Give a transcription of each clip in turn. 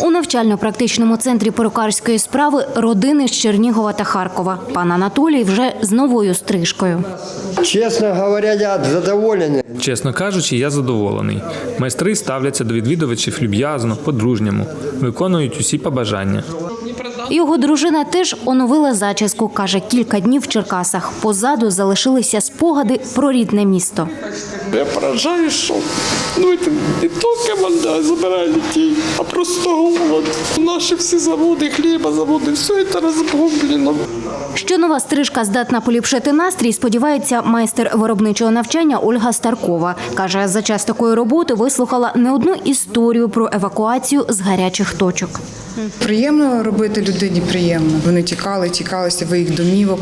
У навчально-практичному центрі перукарської справи родини з Чернігова та Харкова. Пан Анатолій вже з новою стрижкою. Чесно говоря, я задоволений. Чесно кажучи, я задоволений. Майстри ставляться до відвідувачів люб'язно, по-дружньому, виконують усі побажання. Його дружина теж оновила зачіску. каже, кілька днів в Черкасах. Позаду залишилися спогади про рідне місто. Я поражаюсь, что ну, это не только война забирали детей, а просто голод. Наши все заводы, хлебозаводы, все это разбомблено. Що нова стрижка здатна поліпшити настрій, сподівається майстер виробничого навчання Ольга Старкова. Каже, за час такої роботи вислухала не одну історію про евакуацію з гарячих точок. Приємно робити людині приємно. Вони тікали, тікали з своїх домівок.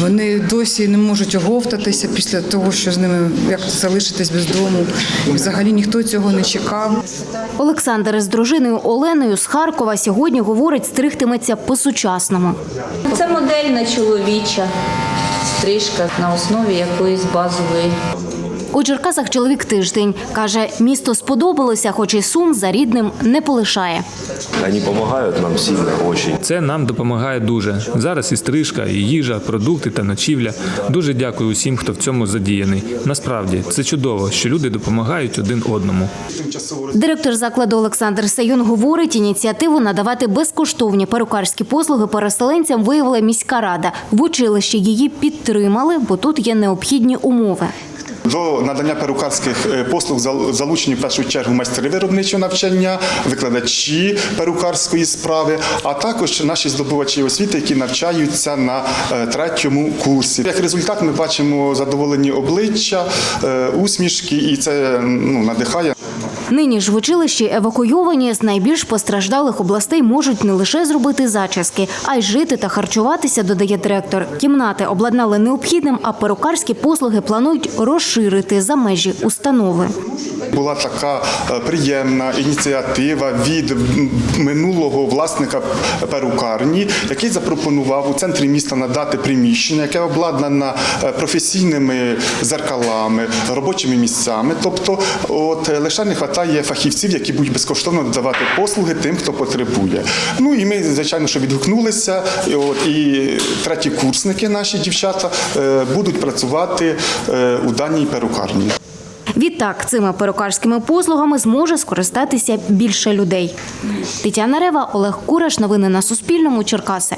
Вони досі не можуть оговтатися після того, що з ними як залишитись без дому. Взагалі ніхто цього не чекав. Олександр з дружиною Оленою з Харкова сьогодні говорить, стригтиметься по-сучасному. Це модельна чоловіча стрижка на основі якоїсь базової. У Черкасах чоловік тиждень. Каже, місто сподобалося, хоч і сум за рідним не полишає. Они помогают нам сильно, очень. Це нам допомагає дуже. Зараз і стрижка, і їжа, продукти та ночівля. Дуже дякую усім, хто в цьому задіяний. Насправді це чудово, що люди допомагають один одному. Директор закладу Олександр Саюн говорить, ініціативу надавати безкоштовні перукарські послуги переселенцям виявила міська рада. В училищі її підтримали, бо тут є необхідні умови. До надання перукарських е, послуг залучені в першу чергу майстри виробничого навчання, викладачі перукарської справи, а також наші здобувачі освіти, які навчаються на е, третьому курсі. Як результат, ми бачимо задоволені обличчя, е, усмішки, і це ну, надихає. Нині ж в училищі евакуйовані з найбільш постраждалих областей можуть не лише зробити зачіски, а й жити та харчуватися, додає директор. Кімнати обладнали необхідним, а перукарські послуги планують розширити за межі установи. Була така е, приємна ініціатива від минулого власника перукарні, який запропонував у центрі міста надати приміщення, яке обладнане е, професійними зеркалами, робочими місцями. Тобто, от е, лише не вистачає фахівців, які будуть безкоштовно надавати послуги тим, хто потребує. Ну і ми, звичайно, що відгукнулися. І, от, і треті курсники, наші дівчата, е, будуть працювати е, у даній перукарні. Відтак цими перукарськими послугами зможе скористатися більше людей. Тетяна Рева, Олег Кураш. Новини на Суспільному. Черкаси.